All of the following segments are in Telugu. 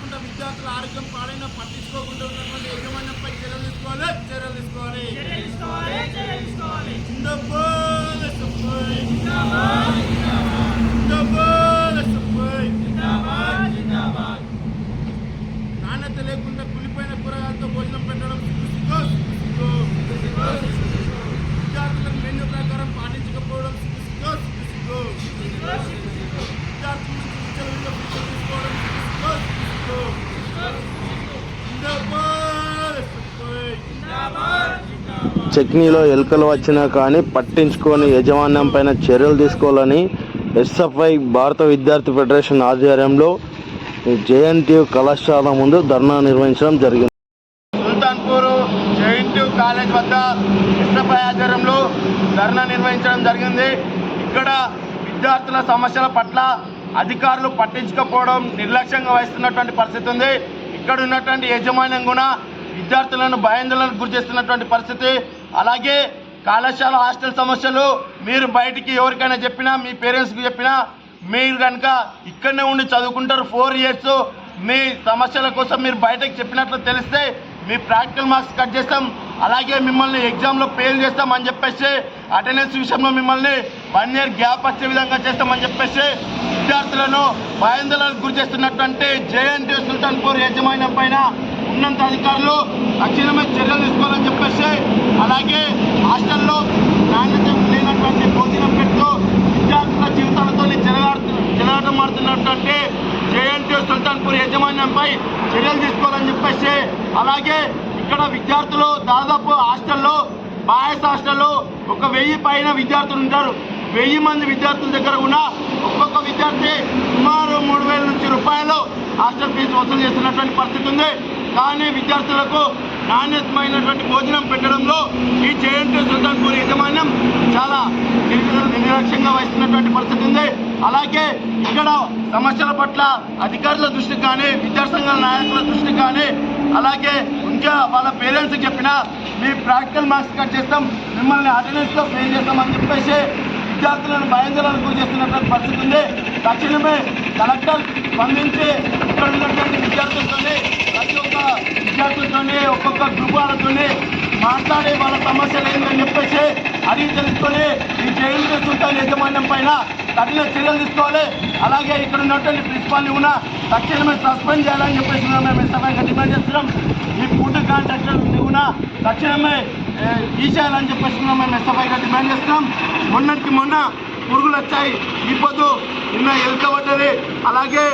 లేకుండా విద్యార్థుల ఆరోగ్యం పాడైన పట్టించుకోకుండా ఉన్నటువంటి యజమాన్యంపై చర్యలు తీసుకోవాలి చర్యలు తీసుకోవాలి. నాణ్యత లేకుండా కులిపోయిన కూరగాయలతో భోజనం పెట్టడం చట్నీలో ఎలుకలు వచ్చినా కానీ పట్టించుకొని యాజమాన్యం పైన చర్యలు తీసుకోవాలని ఎస్ఎఫ్ఐ భారత విద్యార్థి ఫెడరేషన్ ఆధ్వర్యంలో జేఎన్టీయు కళాశాల ముందు ధర్నా నిర్వహించడం జరిగింది. సుల్తాన్పూర్ జేఎన్టీయు కాలేజ్ వద్ద ఎస్ఎఫ్ఐ ఆధ్వర్యంలో ధర్నా నిర్వహించడం జరిగింది. ఇక్కడ విద్యార్థుల సమస్యల పట్ల అధికారులు పట్టించకపోవడం నిర్లక్ష్యంగా వహిస్తున్నటువంటి పరిస్థితి ఉంది. ఇక్కడ ఉన్నటువంటి యాజమాన్యం కూడా విద్యార్థులను భయాందోళనకు గురి చేస్తున్నటువంటి పరిస్థితి. అలాగే కళాశాల హాస్టల్ సమస్యలు మీరు బయటికి ఎవరికైనా చెప్పినా మీ పేరెంట్స్కి చెప్పినా మీరు కనుక ఇక్కడనే ఉండి చదువుకుంటారు ఫోర్ ఇయర్స్ మీ సమస్యల కోసం మీరు బయటకు చెప్పినట్లు తెలిస్తే మీ ప్రాక్టికల్ మార్క్స్ కట్ చేస్తాం. అలాగే మిమ్మల్ని ఎగ్జామ్లో ఫెయిల్ చేస్తాం అని చెప్పేసి అటెండెన్స్ విషయంలో మిమ్మల్ని వన్ ఇయర్ గ్యాప్ వచ్చే విధంగా చేస్తామని చెప్పేసి విద్యార్థులను భయాందోళనకు గురి చేస్తున్నటువంటి జేఎన్టీ సుల్తాన్పూర్ యజమాన్యం పైన ఉన్నంత అధికారులు తక్షణమే చర్యలు తీసుకోవాలని చెప్పేసి అలాగే హాస్టల్లో నాణ్యత లేనటువంటి భోజనం పెడుతూ విద్యార్థుల జీవితాలతో చెలగాడుతు చెలగాటం ఆడుతున్నటువంటి జేఎన్టీ సుల్తాన్పూర్ యాజమాన్యంపై చర్యలు తీసుకోవాలని చెప్పేసి అలాగే ఇక్కడ విద్యార్థులు దాదాపు హాస్టల్లో బాయస్ హాస్టల్లో ఒక వెయ్యి పైన విద్యార్థులు ఉంటారు. వెయ్యి మంది విద్యార్థుల దగ్గర కూడా ఒక్కొక్క విద్యార్థి సుమారు మూడు వేల నుంచి రూపాయలు హాస్టల్ ఫీజు వసూలు చేస్తున్నటువంటి పరిస్థితి ఉంది. కానీ విద్యార్థులకు నాణ్యతమైనటువంటి భోజనం పెట్టడంలో ఈ జేఎన్టీ సుల్తాన్పూర్ యాజమాన్యం చాలా నిర్లక్ష్యంగా వహిస్తున్నటువంటి పరిస్థితి ఉంది. అలాగే ఇక్కడ సమస్యల పట్ల అధికారుల దృష్టి కానీ విద్యాసంఘాల నాయకుల దృష్టి కానీ అలాగే ఇంకా వాళ్ళ పేరెంట్స్ చెప్పినా మీ ప్రాక్టికల్ మార్క్స్ కట్ చేస్తాం మిమ్మల్ని అటెండెన్స్లో ఫెయిల్ చేస్తామని చెప్పేసి విద్యార్థులను భయంకరాలకు గురి చేస్తున్నటువంటి పరిస్థితి ఉంది. తక్షణమే కలెక్టర్ స్పందించి ఇక్కడ ఉన్నటువంటి విద్యార్థులతో విద్యార్థులతోనే ఒక్కొక్క గ్రూప్ మాట్లాడే వాళ్ళ సమస్యలు ఏంటని చెప్పేసి అడిగి తెలుసుకొని ఈ జైలు సుల్తాన్ యజమాన్యం పైన కఠిన చర్యలు తీసుకోవాలి. అలాగే ఇక్కడ ఉన్నటువంటి ప్రిన్సిపాల్ని కూడా తక్షణమే సస్పెండ్ చేయాలని చెప్పేసి మేము ఇష్టంగా డిమాండ్ చేస్తున్నాం. ఈ ఫుడ్ కాంట్రాక్టర్ని కూడా తక్షణమే తీసేయాలని చెప్పేసి మేము ఎస్ఎఫ్ఐగా డిమాండ్ చేస్తున్నాం. మొన్నటికి మొన్న పురుగులు వచ్చాయి. ఈ పొద్దు నిన్న ఎలుక అలాగే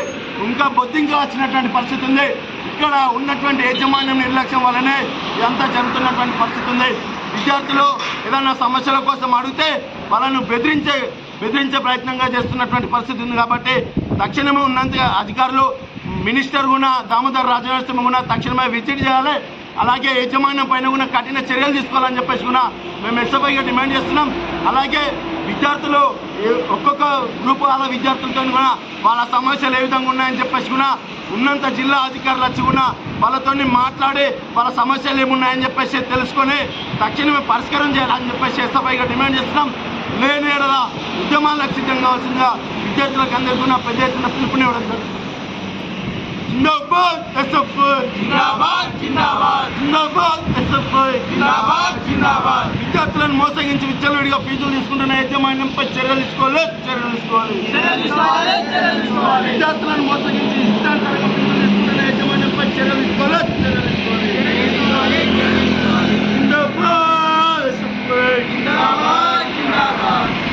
ఇంకా బొద్దింకా వచ్చినటువంటి పరిస్థితి ఉంది. ఇక్కడ ఉన్నటువంటి యాజమాన్యం నిర్లక్ష్యం వల్లనే ఇదంతా జరుగుతున్నటువంటి పరిస్థితి ఉంది. విద్యార్థులు ఏదైనా సమస్యల కోసం అడిగితే వాళ్ళను బెదిరించే బెదిరించే ప్రయత్నంగా చేస్తున్నటువంటి పరిస్థితి ఉంది కాబట్టి తక్షణమే ఉన్నంత అధికారులు మినిస్టర్ కూడా దామోదర్ రాజనరసింహ కూడా తక్షణమే విజిట్ చేయాలి. అలాగే యాజమాన్యం పైన కూడా కఠిన చర్యలు తీసుకోవాలని చెప్పేసి కూడా మేము ఎస్ఎఫ్ఐగా డిమాండ్ చేస్తున్నాం. అలాగే విద్యార్థులు ఒక్కొక్క గ్రూప్ వాళ్ళ విద్యార్థులతో కూడా వాళ్ళ సమస్యలు ఏ విధంగా ఉన్నాయని చెప్పేసి కూడా ఉన్నంత జిల్లా అధికారులు వచ్చి కూడా వాళ్ళతో మాట్లాడి వాళ్ళ సమస్యలు ఏమున్నాయని చెప్పేసి తెలుసుకొని తక్షణమే పరిష్కారం చేయాలని చెప్పేసి ఎస్ఎఫ్ఐగా డిమాండ్ చేస్తున్నాం. లేని ఎడల ఉద్యమాలకు సిద్ధం కావాల్సిందిగా విద్యార్థులకు అందరికీ కూడా పెద్ద ఎత్తున పిలుపునివ్వడం జరుగుతుంది. జిందాబాద్ ఎస్ఎఫ్ఐ. జిందాబాద్ జిందాబాద్. జిందాబాద్ ఎస్ఎఫ్ఐ. జిందాబాద్ జిందాబాద్. విద్యార్థులను మోసగించి విద్యలుడిగా ఫీజులు తీసుకుంటున్న యజమాన్యంపై చర్యలు తీసుకోవాలి చర్యలు తీసుకోవాలి. విద్యార్థులను మోసగించి ఇష్టాంతరంగా ఫీజులు తీసుకుంటున్న యజమాన్యంపై చర్యలు తీసుకోవాలి.